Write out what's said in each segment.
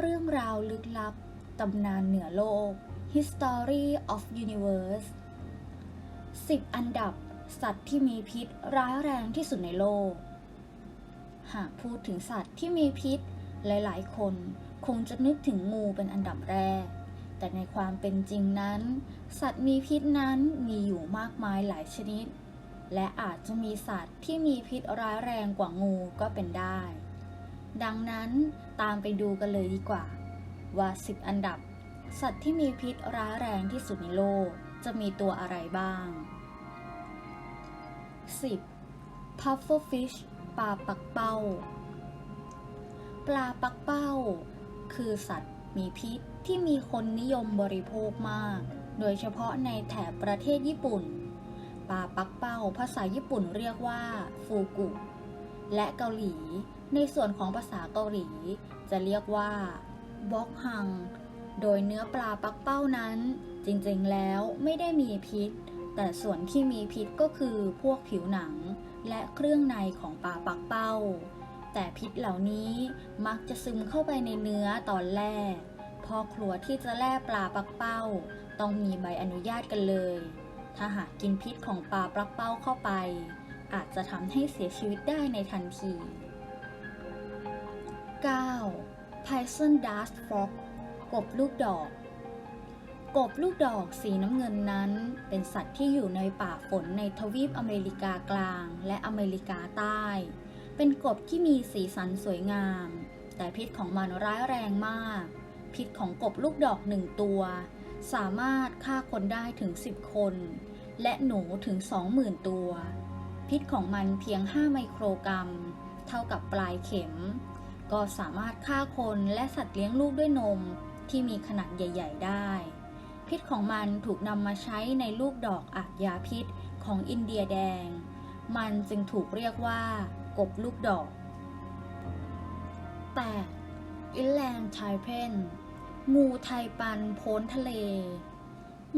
เรื่องราวลึกลับ ตำนานเหนือโลก History of Universe 10 อันดับ สัตว์ที่มีพิษร้ายแรงที่สุดในโลก หากพูดถึงสัตว์ที่มีพิษ หลายๆ คนคงจะนึกถึงงูเป็นอันดับแรก แต่ในความเป็นจริงนั้น สัตว์มีพิษนั้นมีอยู่มากมายหลายชนิด และอาจจะมีสัตว์ที่มีพิษร้ายแรงกว่างูก็เป็นได้ ดังนั้น ตามไปดูกันเลยดีกว่า ว่า 10 อันดับ สัตว์ที่มีพิษร้ายแรงที่สุดในโลกจะมีตัวอะไรบ้าง 10. Pufferfish ปลาปักเป้า ปลาปักเป้า คือสัตว์มีพิษที่มีคนนิยมบริโภคมาก โดยเฉพาะในแถบประเทศญี่ปุ่น ปลาปักเป้าภาษาญี่ปุ่นเรียกว่า ฟูกุ และเกาหลี ในส่วนของภาษาเกาหลี จะเรียกว่าบ็อกฮัง โดยเนื้อปลาปักเป้านั้น จริงๆแล้วไม่ได้มีพิษ แต่ส่วนที่มีพิษก็คือพวกผิวหนัง และเครื่องในของปลาปักเป้า แต่พิษเหล่านี้มักจะซึมเข้าไปในเนื้อตอนแรก พอครัวที่จะแล่ปลาปักเป้า ต้องมีใบอนุญาตกันเลย ถ้าหากกินพิษของปลาปักเป้าเข้าไป อาจจะทำให้เสียชีวิตได้ในทันที 9. Poison Dart Frog กบลูกดอก กบลูกดอกสีน้ำเงินนั้น เป็นสัตว์ที่อยู่ในป่าฝนในทวีปอเมริกากลางและอเมริกาใต้ เป็นกบที่มีสีสันสวยงาม แต่พิษของมันร้ายแรงมาก พิษของกบลูกดอกหนึ่งตัว สามารถฆ่าคนได้ถึง 10 คน และหนูถึง 20,000 ตัว พิษของมันเพียง 5 ไมโครกรัม เท่ากับปลายเข็ม ก็สามารถฆ่าคนและสัตว์เลี้ยงลูกด้วยนมที่มีขนาดใหญ่ ๆ ได้ พิษของมันถูกนำมาใช้ในลูกดอกอักยาพิษของอินเดียแดง มันจึงถูกเรียกว่า กบลูกดอก 8. อินแลนด์ไทเพนงูไทปันโพ้นทะเล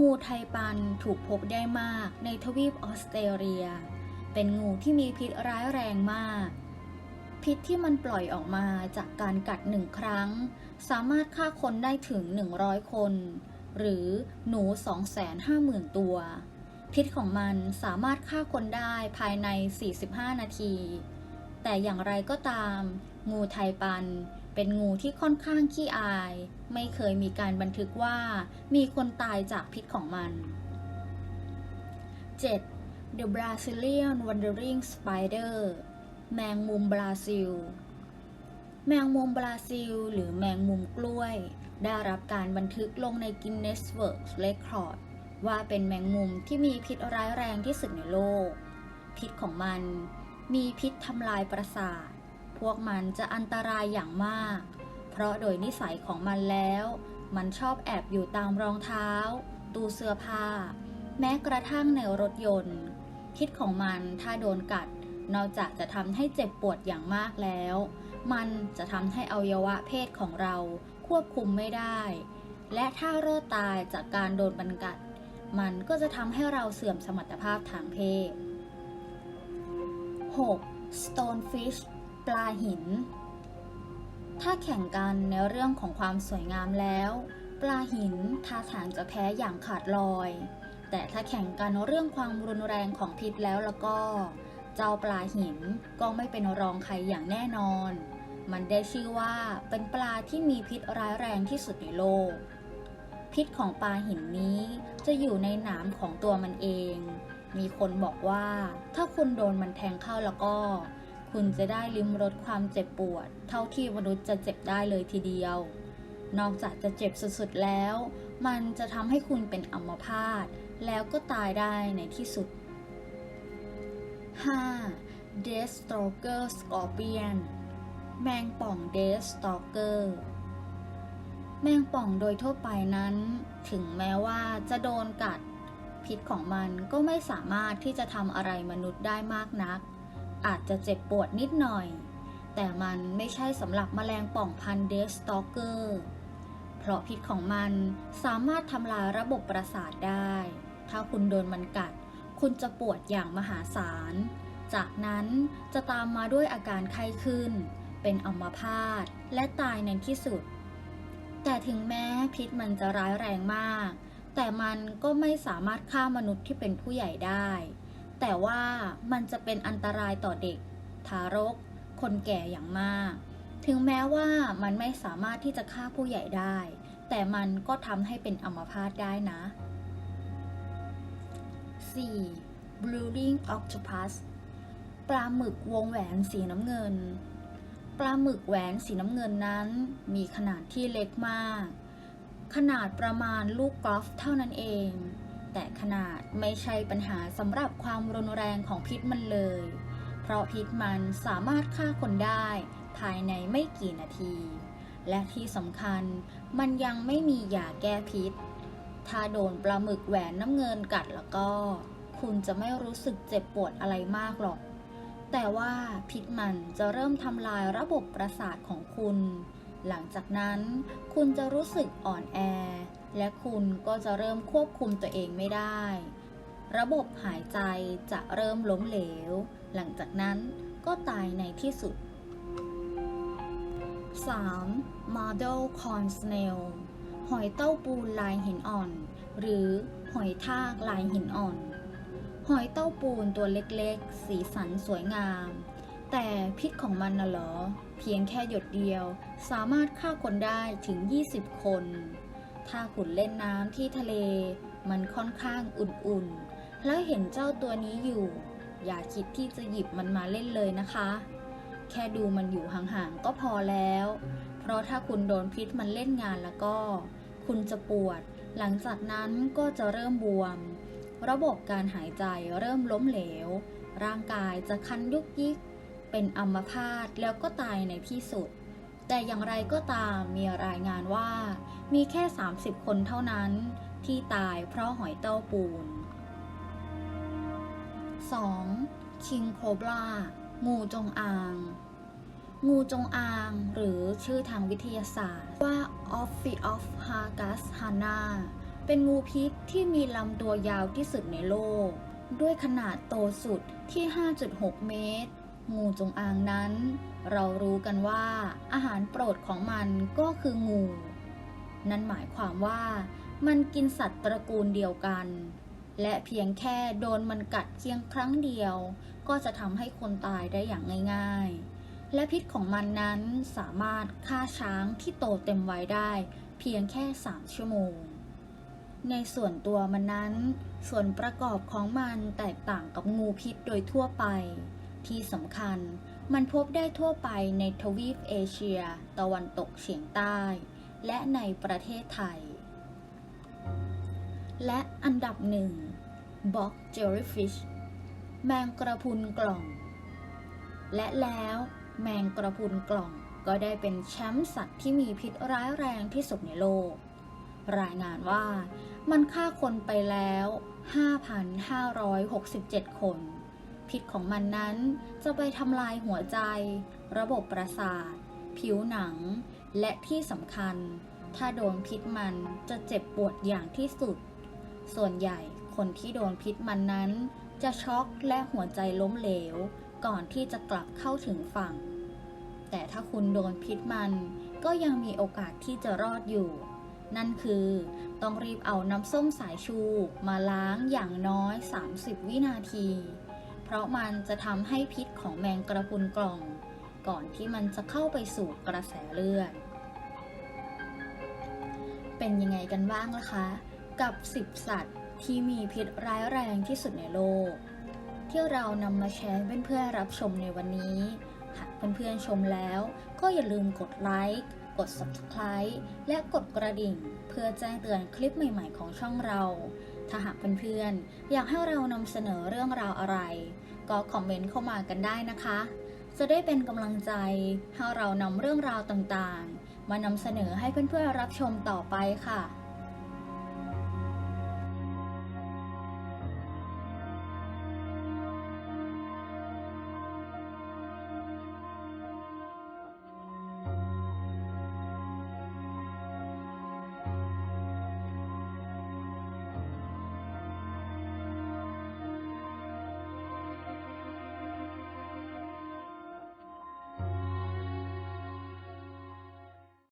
งูไทปันถูกพบได้มากในทวีปออสเตรเลีย เป็นงูที่มีพิษร้ายแรงมาก พิษที่มันปล่อยออกมาจากการกัดหนึ่งครั้ง สามารถฆ่าคนได้ถึง 100 คน หรือหนู 250,000 ตัว พิษของมันสามารถฆ่าคนได้ภายใน 45 นาที แต่อย่างไรก็ตาม งูไทปันเป็นงูที่ค่อนข้างขี้อาย ไม่เคยมีการบันทึกว่ามีคนตายจากพิษของมัน 7. The Brazilian Wandering Spider แมงมุมบราซิล แมงมุมบราซิล หรือแมงมุมกล้วย ได้รับการบันทึกลงใน Guinness World Record ว่าเป็นแมงมุมที่มีพิษร้ายแรงที่สุดในโลก พิษของมันมีพิษทำลายประสาท พวกมันจะอันตรายอย่างมาก เพราะโดยนิสัยของมันแล้ว มันชอบแอบอยู่ตามรองเท้า ตู้เสื้อผ้า แม้กระทั่งในรถยนต์ พิษของมันถ้าโดนกัด นอกจากจะทำให้เจ็บปวดอย่างมากแล้ว มันจะทำให้อวัยวะเพศของเราควบคุมไม่ได้ และถ้ารอดตายจากการโดนบันกัด มันก็จะทำให้เราเสื่อมสมรรถภาพทางเพศ 6. Stonefish ปลาหิน ถ้าแข่งกันในเรื่องของความสวยงามแล้ว ปลาหินท่าทางจะแพ้อย่างขาดลอย แต่ถ้าแข่งกันเรื่องความรุนแรงของพิษแล้วแล้วก็ เจ้าปลาหินก็ไม่เป็นรองใครอย่างแน่นอน มันได้ชื่อว่าเป็นปลาที่มีพิษร้ายแรงที่สุดในโลก พิษของปลาหินนี้จะอยู่ในหนามของตัวมันเอง มีคนบอกว่าถ้าคุณโดนมันแทงเข้าแล้วก็ คุณจะได้ลิ้มรสความเจ็บปวด เท่าที่มนุษย์จะเจ็บได้เลยทีเดียว นอกจากจะเจ็บสุดๆแล้ว มันจะทำให้คุณเป็นอัมพาตแล้วก็ตายได้ในที่สุด 5. Death Stalker Scorpion แมงป่อง Death Stalker แมงป่องโดยทั่วไปนั้น ถึงแม้ว่าจะโดนกัด พิษของมันก็ไม่สามารถที่จะทำอะไรมนุษย์ได้มากนัก อาจจะเจ็บปวดนิดหน่อย แต่มันไม่ใช่สำหรับแมลงป่องพันธุ์ Death Stalker เพราะพิษของมันสามารถทำลายระบบประสาทได้ ถ้าคุณโดนมันกัด คุณจะปวดอย่างมหาศาล จากนั้นจะตามมาด้วยอาการไข้ขึ้น เป็นอัมพาตและตายในที่สุด แต่ถึงแม้พิษมันจะร้ายแรงมาก แต่มันก็ไม่สามารถฆ่ามนุษย์ที่เป็นผู้ใหญ่ได้ แต่ว่ามันจะเป็นอันตรายต่อเด็ก ทารก คนแก่อย่างมาก ถึงแม้ว่ามันไม่สามารถที่จะฆ่าผู้ใหญ่ได้ แต่มันก็ทำให้เป็นอัมพาตได้นะ 4. Brooding Octopus ปลาหมึกวงแหวนสีน้ำเงิน ปลาหมึกแหวนสีน้ำเงินนั้น มีขนาดที่เล็กมาก ขนาดประมาณลูกกอล์ฟเท่านั้นเอง แต่ขนาดไม่ใช่ปัญหาสำหรับความรุนแรงของพิษมันเลย เพราะพิษมันสามารถฆ่าคนได้ภายในไม่กี่นาที และที่สำคัญมันยังไม่มียาแก้พิษ ถ้าโดนปลาหมึกแหวนน้ำเงินกัดแล้วก็ คุณจะไม่รู้สึกเจ็บปวดอะไรมากหรอก แต่ว่าพิษมันจะเริ่มทำลายระบบประสาทของคุณ หลังจากนั้นคุณจะรู้สึกอ่อนแอ และคุณก็จะเริ่มควบคุมตัวเองไม่ได้ ระบบหายใจจะเริ่มล้มเหลว หลังจากนั้นก็ตายในที่สุด 3. Model Corn Snail หอยเต้าปูนลายหินอ่อน หรือหอยทากลายหินอ่อน หอยเต้าปูนตัวเล็กๆ สีสันสวยงาม แต่พิษของมันน่ะเหรอ เพียงแค่หยดเดียว สามารถฆ่าคนได้ถึง 20 คน ถ้าคุณเล่นน้ำที่ทะเล มันค่อนข้างอุ่นๆ แล้วเห็นเจ้าตัวนี้อยู่ อย่าคิดที่จะหยิบมันมาเล่นเลยนะคะ แค่ดูมันอยู่ห่างๆก็พอแล้ว เพราะถ้าคุณโดนพิษมันเล่นงานแล้วก็ คุณจะปวด หลังจากนั้นก็จะเริ่มบวม ระบบการหายใจเริ่มล้มเหลว ร่างกายจะคันยุกยิก เป็นอัมพาตแล้วก็ตายในที่สุด แต่อย่างไรก็ตามมีรายงานว่า มีแค่ 30 คนเท่านั้น ที่ตายเพราะหอยเต้าปูน 2. คิงโคบรางูจงอาง งูจงอาง หรือชื่อทางวิทยาศาสตร์ว่า o p h i o p h a g u s h a n a เป็นงูพิษที่มีลำตัวยาวที่สุดในโลก ด้วยขนาดโตสุดที่ 5.6 เมตร งูจงอางนั้น เรารู้กันว่าอาหารโปรดของมันก็คืองู นั่นหมายความว่ามันกินสัตว์ตระกูลเดียวกัน และเพียงแค่โดนมันกัดเพียงครั้งเดียว ก็จะทำให้คนตายได้อย่างง่าย ๆ และพิษของมันนั้นสามารถฆ่าช้างที่โตเต็มวัยได้ เพียงแค่ 3 ชั่วโมง ในส่วนตัวมันนั้น ส่วนประกอบของมันแตกต่างกับงูพิษโดยทั่วไป ที่สำคัญมันพบได้ทั่วไปในทวีปเอเชีย ตะวันตกเฉียงใต้ และในประเทศไทย และอันดับหนึ่งบ็อกเจลลี่ฟิชแมงกระพุนกล่อง และแล้ว แมงกระพุนกล่อง ก็ได้เป็นแชมป์สัตว์ที่มีพิษร้ายแรงที่สุดในโลก รายงานว่ามันฆ่าคนไปแล้ว 5,567 คน พิษของมันนั้นจะไปทำลายหัวใจ ระบบประสาท ผิวหนัง และที่สำคัญ ถ้าโดนพิษมันจะเจ็บปวดอย่างที่สุด ส่วนใหญ่คนที่โดนพิษมันนั้น จะช็อกและหัวใจล้มเหลว ก่อนที่จะกลับเข้าถึงฝั่ง แต่ถ้าคุณโดนพิษมัน ก็ยังมีโอกาสที่จะรอดอยู่ นั่นคือ ต้องรีบเอาน้ำส้มสายชูมาล้างอย่างน้อย 30 วินาที เพราะมันจะทำให้พิษของแมงกระพุนกล่อง ก่อนที่มันจะเข้าไปสู่กระแสเลือด เป็นยังไงกันบ้างล่ะคะ กับ 10 สัตว์ที่มีพิษร้ายแรงที่สุดในโลก ที่เรานำมาแชร์เพื่อนๆรับชมในวันนี้ เพื่อนๆชมแล้ว ก็อย่าลืมกดไลค์กด subscribe และกดกระดิ่ง เพื่อแจ้งเตือนคลิปใหม่ๆของช่องเรา ถ้าหากเพื่อนๆอยากให้เรานำเสนอเรื่องราวอะไร ก็คอมเมนต์เข้ามากันได้นะคะ จะได้เป็นกำลังใจให้เรานำเรื่องราวต่างๆ มานำเสนอให้เพื่อนๆรับชมต่อไปค่ะ